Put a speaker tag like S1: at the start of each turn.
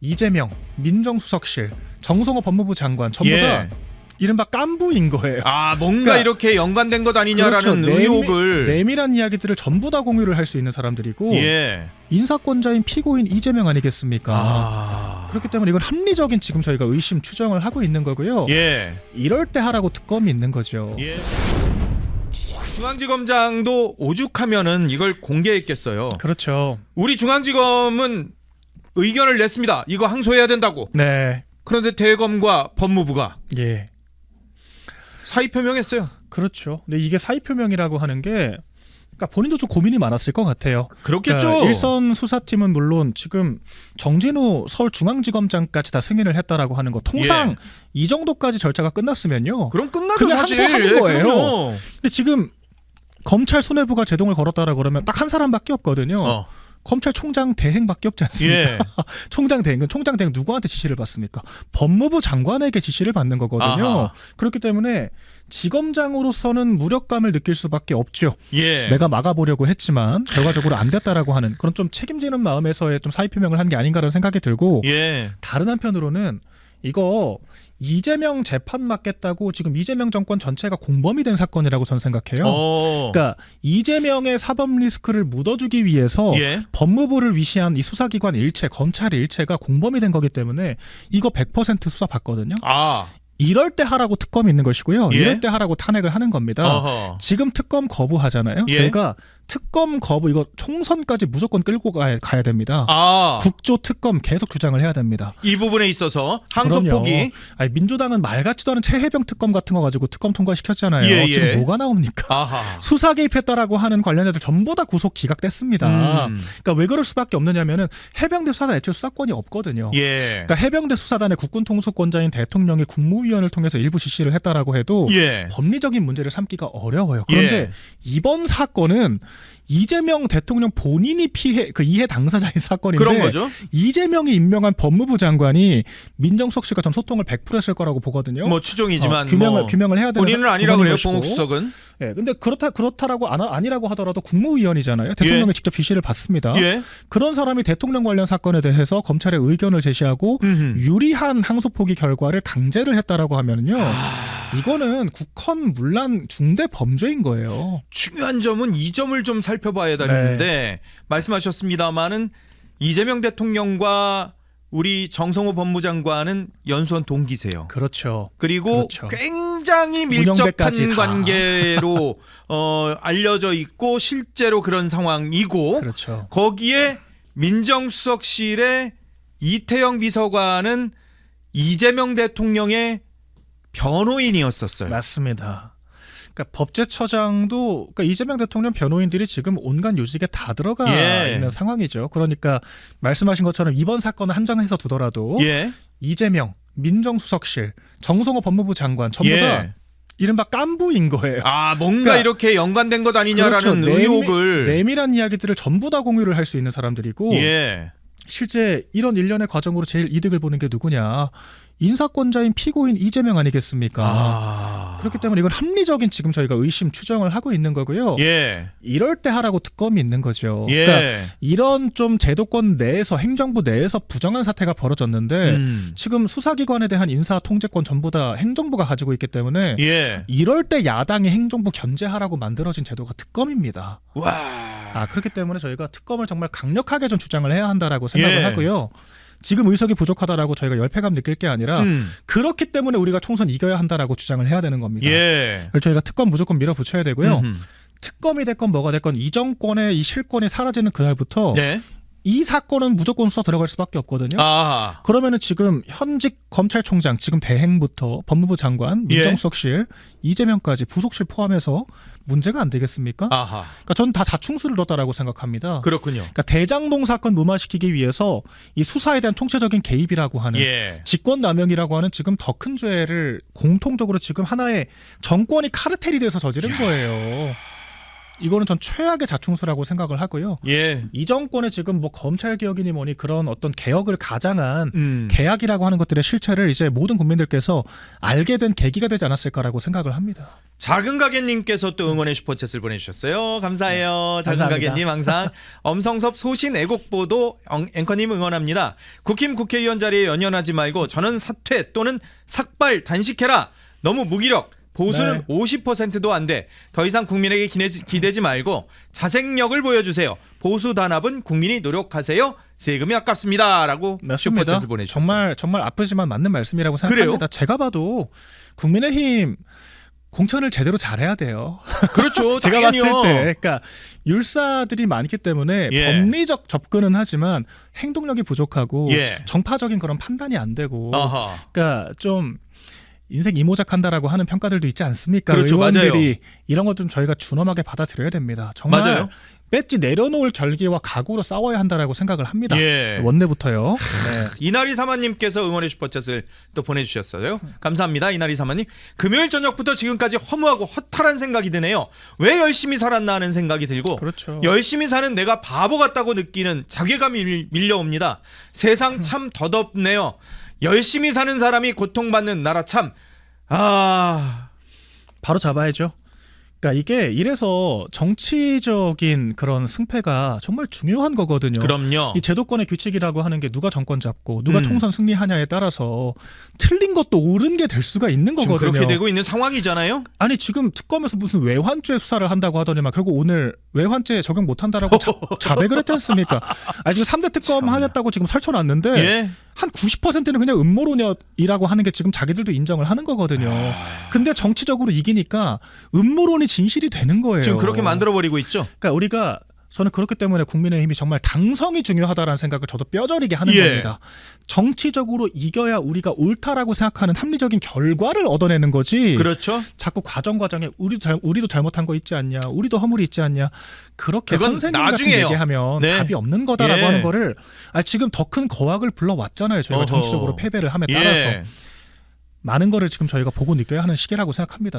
S1: 이재명 민정수석실 정성호 법무부 장관 전부
S2: 예.
S1: 다 이른바 깐부인 거예요.
S2: 아 뭔가
S1: 그러니까-
S2: 이렇게 연관된 것 아니냐라는
S1: 그렇죠. 내미-
S2: 의혹을
S1: 내밀한 이야기들을 전부 다 공유를 할 수 있는 사람들이고
S2: 예.
S1: 인사권자인 피고인 이재명 아니겠습니까?
S2: 아.
S1: 그렇기 때문에 이건 합리적인 지금 저희가 의심 추정을 하고 있는 거고요.
S2: 예.
S1: 이럴 때 하라고 특검이 있는 거죠.
S2: 예. 중앙지검장도 오죽하면은 이걸 공개했겠어요.
S1: 그렇죠.
S2: 우리 중앙지검은 의견을 냈습니다. 이거 항소해야 된다고.
S1: 네.
S2: 그런데 대검과 법무부가
S1: 예.
S2: 사의 표명했어요.
S1: 그렇죠. 근데 이게 사의 표명이라고 하는 게 그러니까 본인도 좀 고민이 많았을 것 같아요.
S2: 그렇겠죠.
S1: 그러니까 일선 수사팀은 물론 지금 정진우 서울중앙지검장까지 다 승인을 했다라고 하는 거 통상
S2: 예.
S1: 이 정도까지 절차가 끝났으면요.
S2: 그럼 끝나죠
S1: 그냥
S2: 사실.
S1: 항소하는
S2: 예,
S1: 거예요.
S2: 그럼요.
S1: 근데 지금 검찰 수뇌부가 제동을 걸었다라고 그러면 딱 한 사람밖에 없거든요.
S2: 어.
S1: 검찰총장 대행밖에 없지 않습니까?
S2: 예.
S1: 총장 대행은 총장 대행 누구한테 지시를 받습니까? 법무부 장관에게 지시를 받는 거거든요.
S2: 아하.
S1: 그렇기 때문에 지검장으로서는 무력감을 느낄 수밖에 없죠.
S2: 예.
S1: 내가 막아보려고 했지만 결과적으로 안 됐다라고 하는 그런 좀 책임지는 마음에서의 좀 사의 표명을 한 게 아닌가라는 생각이 들고
S2: 예.
S1: 다른 한편으로는 이거 이재명 재판 맡겠다고 지금 이재명 정권 전체가 공범이 된 사건이라고 저는 생각해요.
S2: 어.
S1: 그러니까 이재명의 사법 리스크를 묻어주기 위해서
S2: 예.
S1: 법무부를 위시한 이 수사기관 일체, 검찰 일체가 공범이 된 거기 때문에 이거 100% 수사 받거든요.
S2: 아.
S1: 이럴 때 하라고 특검이 있는 것이고요.
S2: 예.
S1: 이럴 때 하라고 탄핵을 하는 겁니다.
S2: 어허.
S1: 지금 특검 거부하잖아요.
S2: 예.
S1: 저희가 특검 거부 이거 총선까지 무조건 끌고 가야, 가야 됩니다.
S2: 아.
S1: 국조 특검 계속 주장을 해야 됩니다.
S2: 이 부분에 있어서 항소
S1: 그럼요.
S2: 포기.
S1: 아니, 민주당은 말 같지도 않은 최혜병 특검 같은 거 가지고 특검 통과시켰잖아요.
S2: 예, 예.
S1: 지금 뭐가 나옵니까?
S2: 아하.
S1: 수사 개입했다라고 하는 관련자들 전부 다 구속 기각됐습니다.
S2: 음.
S1: 그러니까 왜 그럴 수밖에 없느냐면은 해병대 수사단 애초에 수사권이 없거든요.
S2: 예.
S1: 그러니까 해병대 수사단의 국군 통수권자인 대통령이 국무위원을 통해서 일부 지시를 했다라고 해도
S2: 예.
S1: 법리적인 문제를 삼기가 어려워요. 그런데
S2: 예.
S1: 이번 사건은 이재명 대통령 본인이 피해 그 이해 당사자인 사건인데
S2: 그런 거죠.
S1: 이재명이 임명한 법무부 장관이 민정수석실과 전 소통을 100% 했을 거라고 보거든요.
S2: 뭐 추정이지만
S1: 어, 규명을
S2: 뭐
S1: 규명을 해야 되는
S2: 본인은
S1: 사-
S2: 아니라고 그래요.
S1: 것이고.
S2: 봉욱 수석은.
S1: 예, 근데 그렇다 그렇다라고 안, 아니라고 하더라도 국무위원이잖아요. 대통령이 직접 지시를 받습니다.
S2: 예.
S1: 그런 사람이 대통령 관련 사건에 대해서 검찰에 의견을 제시하고
S2: 음흠.
S1: 유리한 항소 포기 결과를 강제를 했다라고 하면은요.
S2: 아,
S1: 이거는 국헌 문란 중대 범죄인 거예요.
S2: 중요한 점은 이 점을 좀 살펴봐야 되는데
S1: 네.
S2: 말씀하셨습니다마는 이재명 대통령과 우리 정성호 법무장관은 연수원 동기세요.
S1: 그렇죠.
S2: 그리고
S1: 그렇죠.
S2: 굉장히 밀접한
S1: 다.
S2: 관계로 어, 알려져 있고 실제로 그런 상황이고
S1: 그렇죠.
S2: 거기에 민정수석실의 이태영 비서관은 이재명 대통령의 변호인이었었어요.
S1: 맞습니다. 그러니까 법제처장도 그러니까 이재명 대통령 변호인들이 지금 온갖 요직에 다 들어가
S2: 예.
S1: 있는 상황이죠. 그러니까 말씀하신 것처럼 이번 사건을 한정해서 두더라도
S2: 예.
S1: 이재명 민정수석실 정성호 법무부 장관 전부
S2: 예.
S1: 다 이른바 깐부인 거예요.
S2: 아 뭔가
S1: 그러니까-
S2: 이렇게 연관된 것 아니냐라는
S1: 그렇죠.
S2: 의혹을
S1: 내밀한 이야기들을 전부 다 공유를 할 수 있는 사람들이고
S2: 예.
S1: 실제 이런 일련의 과정으로 제일 이득을 보는 게 누구냐? 인사권자인 피고인 이재명 아니겠습니까?
S2: 아.
S1: 그렇기 때문에 이건 합리적인 지금 저희가 의심 추정을 하고 있는 거고요.
S2: 예.
S1: 이럴 때 하라고 특검이 있는 거죠.
S2: 예.
S1: 그러니까 이런 좀 제도권 내에서 행정부 내에서 부정한 사태가 벌어졌는데
S2: 음.
S1: 지금 수사기관에 대한 인사 통제권 전부 다 행정부가 가지고 있기 때문에
S2: 예.
S1: 이럴 때 야당이 행정부 견제하라고 만들어진 제도가 특검입니다.
S2: 와.
S1: 아 그렇기 때문에 저희가 특검을 정말 강력하게 좀 주장을 해야 한다라고 생각을
S2: 예.
S1: 하고요. 지금 의석이 부족하다라고 저희가 열패감 느낄 게 아니라
S2: 음.
S1: 그렇기 때문에 우리가 총선 이겨야 한다라고 주장을 해야 되는 겁니다.
S2: 예.
S1: 그래서 저희가 특검 무조건 밀어붙여야 되고요.
S2: 음흠.
S1: 특검이 됐건 뭐가 됐건 이 정권의 이 실권이 사라지는 그날부터
S2: 네.
S1: 이 사건은 무조건 수사 들어갈 수밖에 없거든요.
S2: 아.
S1: 그러면은 지금 현직 검찰총장, 지금 대행부터 법무부 장관,
S2: 예.
S1: 민정수석실, 이재명까지 부속실 포함해서 문제가 안 되겠습니까?
S2: 아하.
S1: 그러니까 저는 다 자충수를 뒀다라고 생각합니다.
S2: 그렇군요.
S1: 그러니까 대장동 사건 무마시키기 위해서 이 수사에 대한 총체적인 개입이라고 하는
S2: 예.
S1: 직권남용이라고 하는 지금 더 큰 죄를 공통적으로 지금 하나의 정권이 카르텔이 돼서 저지른 거예요. 이거는 전 최악의 자충수라고 생각을 하고요.
S2: 예.
S1: 이 정권의 지금 뭐 검찰 개혁이니 뭐니 그런 어떤 개혁을 가장한
S2: 음.
S1: 계약이라고 하는 것들의 실체를 이제 모든 국민들께서 알게 된 계기가 되지 않았을까라고 생각을 합니다.
S2: 작은 가게님께서 또 응원의 슈퍼챗을 보내주셨어요. 감사해요. 작은
S1: 감사합니다.
S2: 가게님 항상 엄성섭 소신 애국보도 엉- 앵커님 응원합니다. 국힘 국회의원 자리에 연연하지 말고 저는 사퇴 또는 삭발 단식해라. 너무 무기력. 보수는
S1: 네.
S2: 50%도 안 돼. 더 이상 국민에게 기대지, 기대지 말고 자생력을 보여주세요. 보수 단합은 국민이 노력하세요. 세금이 아깝습니다라고. 슈퍼챗을 보내주셨어요.
S1: 정말 정말 아프지만 맞는 말씀이라고 생각합니다. 제가 봐도 국민의힘 공천을 제대로 잘해야 돼요.
S2: 그렇죠.
S1: 제가. 봤을 때, 그러니까 율사들이 많기 때문에
S2: 예.
S1: 법리적 접근은 하지만 행동력이 부족하고
S2: 예.
S1: 정파적인 그런 판단이 안 되고,
S2: 어허.
S1: 그러니까 좀 인생 이모작한다라고 하는 평가들도 있지 않습니까?
S2: 그렇죠,
S1: 의원들이
S2: 맞아요.
S1: 이런 것 좀 저희가 준엄하게 받아들여야 됩니다. 정말
S2: 맞아요.
S1: 배지 내려놓을 결기와 각오로 싸워야 한다라고 생각을 합니다.
S2: 예.
S1: 원내부터요. 네.
S2: 이나리 사마님께서 응원의 슈퍼챗을 또 보내주셨어요. 감사합니다, 이나리 사마님. 금요일 저녁부터 지금까지 허무하고 허탈한 생각이 드네요. 왜 열심히 살았나 하는 생각이 들고
S1: 그렇죠.
S2: 열심히 사는 내가 바보 같다고 느끼는 자괴감이 밀- 밀려옵니다. 세상 참 더덥네요. 열심히 사는 사람이 고통받는 나라 참. 아,
S1: 바로 잡아야죠. 그러니까 이게 이래서 정치적인 그런 승패가 정말 중요한 거거든요.
S2: 그럼요.
S1: 이 제도권의 규칙이라고 하는 게 누가 정권 잡고 누가
S2: 음.
S1: 총선 승리하냐에 따라서 틀린 것도 옳은 게 될 수가 있는
S2: 지금
S1: 거거든요.
S2: 그렇게 되고 있는 상황이잖아요.
S1: 아니 지금 특검에서 무슨 외환죄 수사를 한다고 하더니만 결국 오늘 외환죄 적용 못 한다라고 자, 자백을 했지 않습니까? 아니 지금 3대 특검. 하겠다고 지금 설쳐놨는데
S2: 예.
S1: 한 90%는 그냥 음모론이라고 하는 게 지금 자기들도 인정을 하는 거거든요.
S2: 아.
S1: 근데 정치적으로 이기니까 음모론이 진실이 되는 거예요.
S2: 지금 그렇게 만들어 버리고 있죠.
S1: 그러니까 우리가 저는 그렇기 때문에 국민의힘이 정말 당성이 중요하다라는 생각을 저도 뼈저리게 하는
S2: 예.
S1: 겁니다. 정치적으로 이겨야 우리가 옳다라고 생각하는 합리적인 결과를 얻어내는 거지.
S2: 그렇죠.
S1: 자꾸 과정 과정에 우리도 잘, 우리도 잘못한 거 있지 않냐, 우리도 허물이 있지 않냐. 그렇게 선생님 같은
S2: 나중에요.
S1: 얘기하면
S2: 네.
S1: 답이 없는 거다라고
S2: 예.
S1: 하는 거를 아, 지금 더 큰 거학을 불러왔잖아요. 저희가
S2: 어허.
S1: 정치적으로 패배를 함에 따라서
S2: 예.
S1: 많은 거를 지금 저희가 보고 느껴야 하는 시기라고 생각합니다.